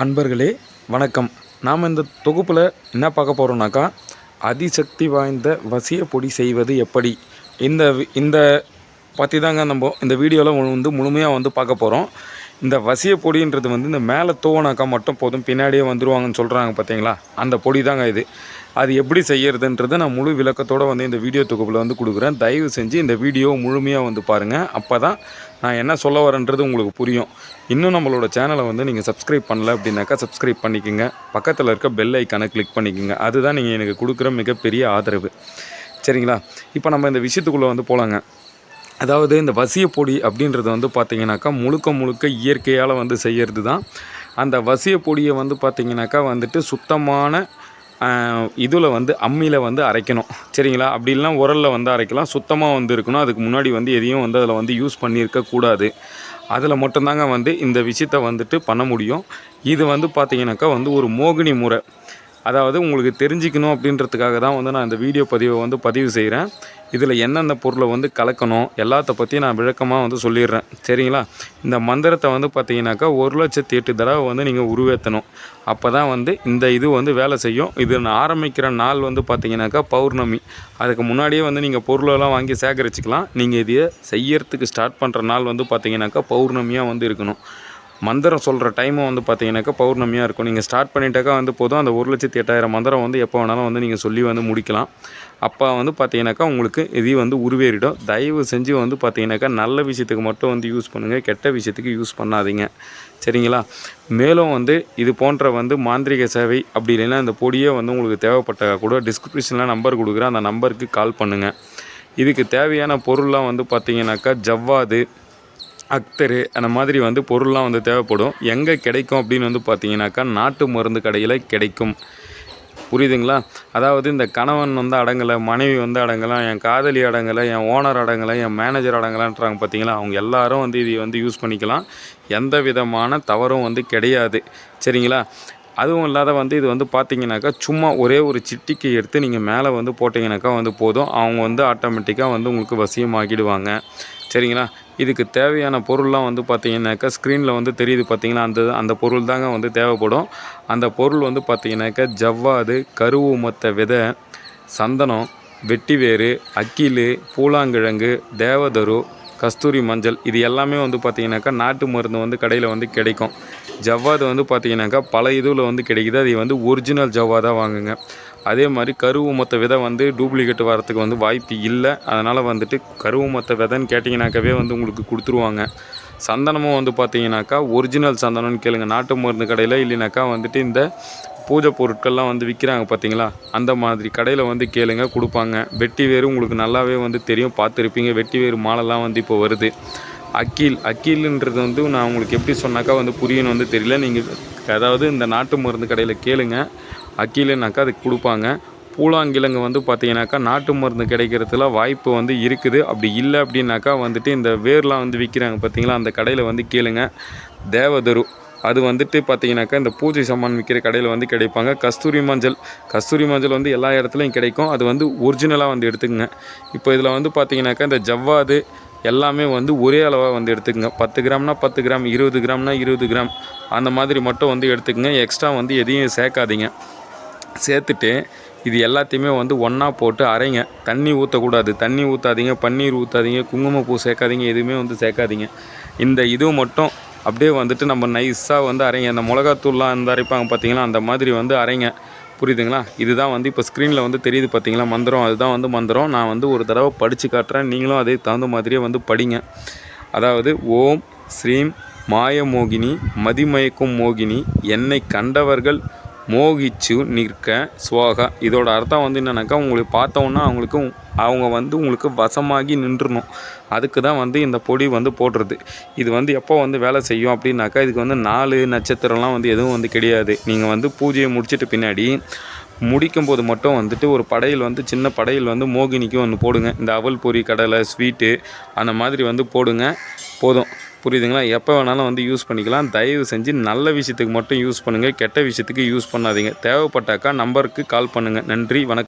அன்பர்களே வணக்கம். நாம் இந்த தொகுப்பில் என்ன பார்க்க போகிறோம்னாக்கா அதிசக்தி வாய்ந்த வசிய பொடி செய்வது எப்படி? இந்த இந்த பற்றி தாங்க நம்ம இந்த வீடியோவில் வந்து முழுமையாக வந்து பார்க்க போகிறோம் இந்த வசிய பொடின்றது வந்து இந்த மேலே தூவனாக்கா மட்டும் போதும் பின்னாடியே வந்துடுவாங்கன்னு சொல்கிறாங்க பார்த்தீங்களா? அந்த பொடி தாங்க இது. அது எப்படி செய்யறதுன்றதை நான் முழு விளக்கத்தோடு வந்து இந்த வீடியோ தொகுப்பில் வந்து கொடுக்குறேன். தயவு செஞ்சு இந்த வீடியோ முழுமையாக வந்து பாருங்கள் அப்போ தான் நான் என்ன சொல்ல வரேன்றது உங்களுக்கு புரியும். இன்னும் நம்மளோட சேனலை வந்து நீங்கள் சப்ஸ்கிரைப் பண்ணல அப்படின்னாக்கா சப்ஸ்கிரைப் பண்ணிக்கோங்க. பக்கத்தில் இருக்க பெல் ஐக்கானை கிளிக் பண்ணிக்கோங்க. அதுதான் நீங்கள் எனக்கு கொடுக்குற மிகப்பெரிய ஆதரவு. சரிங்களா? இப்போ நம்ம இந்த விஷயத்துக்குள்ளே வந்து போகலாங்க அதாவது இந்த வசிய பொடி அப்படின்றது வந்து பார்த்திங்கனாக்கா முழுக்க முழுக்க இயற்கையால் வந்து செய்யறது தான் அந்த வசிய பொடியை வந்து பார்த்திங்கனாக்கா வந்துட்டு சுத்தமான இதில் வந்து அம்மியில் வந்து அரைக்கணும். சரிங்களா? அப்படி இல்லைனா உரலில் வந்து அரைக்கலாம். சுத்தமாக வந்து இருக்கணும். அதுக்கு முன்னாடி வந்து எதையும் வந்து அதில் வந்து யூஸ் பண்ணியிருக்கக்கூடாது அதில் மட்டும்தாங்க வந்து இந்த விஷயத்த வந்துட்டு பண்ண முடியும். இது வந்து பார்த்திங்கனாக்கா வந்து ஒரு மோகினி முறை. அதாவது உங்களுக்கு தெரிஞ்சுக்கணும் அப்படின்றதுக்காக தான் வந்து நான் இந்த வீடியோ பதிவை வந்து பதிவு செய்கிறேன். இதில் எந்தெந்த பொருளை வந்து கலக்கணும் எல்லாத்த பற்றி நான் விளக்கமாக வந்து சொல்லிடுறேன். சரிங்களா? இந்த மந்திரத்தை வந்து பார்த்தீங்கன்னாக்கா ஒரு லட்சத்தி எட்டு தடவை வந்து நீங்கள் உருவேற்றணும். அப்போ தான் வந்து இந்த இது வந்து வேலை செய்யும். இது நான் ஆரம்பிக்கிற நாள் வந்து பார்த்தீங்கன்னாக்கா பௌர்ணமி. அதுக்கு முன்னாடியே வந்து நீங்கள் பொருளெல்லாம் வாங்கி சேகரிச்சுக்கலாம். நீங்கள் இதை செய்யறதுக்கு ஸ்டார்ட் பண்ணுற நாள் வந்து பார்த்தீங்கன்னாக்கா பௌர்ணமியாக வந்து இருக்கணும். மந்திரம் சொல்கிற டைமும் வந்து பார்த்தீங்கன்னாக்கா பௌர்ணமியாக இருக்கும். நீங்கள் ஸ்டார்ட் பண்ணிட்டாக்கா வந்து போதும் அந்த ஒரு லட்சத்தி எட்டாயிரம் மந்திரம் வந்து எப்போ வேணாலும் வந்து நீங்கள் சொல்லி வந்து முடிக்கலாம். அப்போ வந்து பார்த்தீங்கன்னாக்கா உங்களுக்கு இது வந்து உருவேறிடும். தயவு செஞ்சு வந்து பார்த்தீங்கன்னாக்கா நல்ல விஷயத்துக்கு மட்டும் வந்து யூஸ் பண்ணுங்கள் கெட்ட விஷயத்துக்கு யூஸ் பண்ணாதீங்க. சரிங்களா? மேலும் வந்து இது போன்ற வந்து மாந்திரிக சேவை அப்படி இல்லைன்னா இந்த பொடியே வந்து உங்களுக்கு தேவைப்பட்ட கூட டிஸ்கிரிப்ஷனில் நம்பர் கொடுக்குறேன். அந்த நம்பருக்கு கால் பண்ணுங்கள் இதுக்கு தேவையான பொருள்லாம் வந்து பார்த்தீங்கன்னாக்கா ஜவ்வாது அக்தரு அந்த மாதிரி வந்து பொருள்லாம் வந்து தேவைப்படும். எங்கே கிடைக்கும் அப்படின்னு வந்து பார்த்தீங்கன்னாக்கா நாட்டு மருந்து கடையில் கிடைக்கும். புரியுதுங்களா? அதாவது இந்த கணவன் வந்து அடங்கலை மனைவி வந்து அடங்கலை என் காதலி அடங்கலை என் ஓனர் அடங்கலை என் மேனேஜர் அடங்கலான்றாங்க பார்த்தீங்களா? அவங்க எல்லாரும் வந்து இதை வந்து யூஸ் பண்ணிக்கலாம். எந்த விதமான தவறும் வந்து கிடையாது. சரிங்களா? அதுவும் இல்லாத வந்து இது வந்து பார்த்தீங்கன்னாக்கா சும்மா ஒரே ஒரு சிட்டிக்கு எடுத்து நீங்கள் மேலே வந்து போட்டிங்கனாக்கா வந்து போதும். அவங்க வந்து ஆட்டோமேட்டிக்காக வந்து உங்களுக்கு வசியமாகிடுவாங்க. சரிங்களா? இதுக்கு தேவையான பொருள்லாம் வந்து பார்த்தீங்கன்னாக்கா ஸ்க்ரீனில் வந்து தெரியுது பார்த்திங்கன்னா அந்த அந்த பொருள் தாங்க வந்து தேவைப்படும். அந்த பொருள் வந்து பார்த்தீங்கன்னாக்கா ஜவ்வாது கருவு மொத்த விதை சந்தனம் வெட்டிவேறு அக்கில் பூலாங்கிழங்கு தேவதரு கஸ்தூரி மஞ்சள் இது எல்லாமே வந்து பார்த்திங்கனாக்கா நாட்டு மருந்து வந்து கடையில் வந்து கிடைக்கும். ஜவ்வாது வந்து பார்த்திங்கனாக்கா பல இதில் வந்து கிடைக்குது. அது வந்து ஒரிஜினல் ஜவ்வாதாக வாங்குங்க. அதே மாதிரி கருவு மொத்த விதை வந்து டூப்ளிகேட் வரத்துக்கு வந்து வாய்ப்பு இல்லை. அதனால் வந்துட்டு கருவு மொத்த விதைன்னு கேட்டிங்கனாக்காவே வந்து உங்களுக்கு கொடுத்துருவாங்க. சந்தனமும் வந்து பார்த்தீங்கன்னாக்கா ஒரிஜினல் சந்தனம்னு கேளுங்க. நாட்டு மருந்து கடையில் இல்லைனாக்கா வந்துட்டு இந்த பூஜை பொருட்கள்லாம் வந்து விற்கிறாங்க பார்த்தீங்களா? அந்த மாதிரி கடையில் வந்து கேளுங்க கொடுப்பாங்க. வெட்டி வேறு உங்களுக்கு நல்லாவே வந்து தெரியும். பார்த்துருப்பீங்க. வெட்டி வேறு மாலைலாம் வந்து இப்போ வருது. அக்கீல் அக்கீல்ன்றது வந்து நான் உங்களுக்கு எப்படி சொன்னாக்கா வந்து புரியணும் வந்து தெரியல. நீங்கள் அதாவது இந்த நாட்டு மருந்து கடையில் கேளுங்க. அக்கீலுனாக்கா அதுக்கு கொடுப்பாங்க. பூலாங்கிழங்கு வந்து பார்த்தீங்கன்னாக்கா நாட்டு மருந்து கிடைக்கிறதுல வாய்ப்பு வந்து இருக்குது. அப்படி இல்லை அப்படின்னாக்கா வந்துட்டு இந்த வேர்லாம் வந்து விற்கிறாங்க பார்த்தீங்களா அந்த கடையில் வந்து கேளுங்க. தேவதரு அது வந்துட்டு பார்த்தீங்கன்னாக்கா இந்த பூஜை சாமான் விற்கிற கடையில் வந்து கிடைப்பாங்க. கஸ்தூரி மஞ்சள் கஸ்தூரி மஞ்சள் வந்து எல்லா இடத்துலையும் கிடைக்கும். அது வந்து ஒரிஜினலாக வந்து எடுத்துக்கங்க. இப்போ இதில் வந்து பார்த்தீங்கன்னாக்கா இந்த ஜவ்வாது எல்லாமே வந்து ஒரே அளவாக வந்து எடுத்துக்கங்க. பத்து கிராம்னா பத்து கிராம் இருபது கிராம்னா இருபது கிராம். அந்த மாதிரி மட்டும் வந்து எடுத்துக்கங்க. எக்ஸ்ட்ரா வந்து எதையும் சேர்க்காதீங்க. சேர்த்துட்டு இது எல்லாத்தையுமே வந்து ஒன்றா போட்டு அரைங்க. தண்ணி ஊற்றக்கூடாது தண்ணி ஊற்றாதீங்க பன்னீர் ஊற்றாதீங்க குங்குமப்பூ சேர்க்காதீங்க எதுவுமே வந்து சேர்க்காதீங்க. இந்த இது மட்டும் அப்படியே வந்துட்டு நம்ம நைஸாக வந்து அரைங்க. இந்த மிளகாத்தூள்லாம் இந்த அரைப்பாங்க பார்த்தீங்களா அந்த மாதிரி வந்து அரைங்க. புரியுதுங்களா? இதுதான் வந்து இப்போ ஸ்க்ரீனில் வந்து தெரியுது பார்த்தீங்களா மந்திரம். அதுதான் வந்து மந்திரம். நான் வந்து ஒரு தடவை படித்து காட்டுறேன். நீங்களும் அதே தகுந்த மாதிரியே வந்து படிங்க. அதாவது ஓம் ஸ்ரீம் மாயமோகினி மதிமயக்கும் மோகினி. என்னை கண்டவர்கள் மோகிச்சு நிற்க ஸ்வாகா இதோட அர்த்தம் வந்து என்னென்னாக்கா உங்களுக்கு பார்த்தோன்னா அவங்களுக்கு அவங்க வந்து உங்களுக்கு வசமாகி நின்றுணும். அதுக்கு தான் வந்து இந்த பொடி வந்து போடுறது. இது வந்து எப்போ வந்து வேலை செய்யும் அப்படின்னாக்கா இதுக்கு வந்து நாலு நட்சத்திரம்லாம் வந்து எதுவும் வந்து கிடையாது. நீங்கள் வந்து பூஜையை முடிச்சிட்டு பின்னாடி முடிக்கும்போது மட்டும் வந்துட்டு ஒரு படையில் வந்து சின்ன படையில் வந்து மோகினிக்கு ஒன்று போடுங்க. இந்த அவல் பொரி கடலை ஸ்வீட்டு அந்த மாதிரி வந்து போடுங்க. போதும். புரியுதுங்களா? எப்போ வேணாலும் வந்து யூஸ் பண்ணிக்கலாம். தயவு செஞ்சு நல்ல விஷயத்துக்கு மட்டும் யூஸ் பண்ணுங்கள் கெட்ட விஷயத்துக்கு யூஸ் பண்ணாதீங்க. தேவைப்பட்டாக்கா நம்பருக்கு கால் பண்ணுங்கள் நன்றி. வணக்கம்.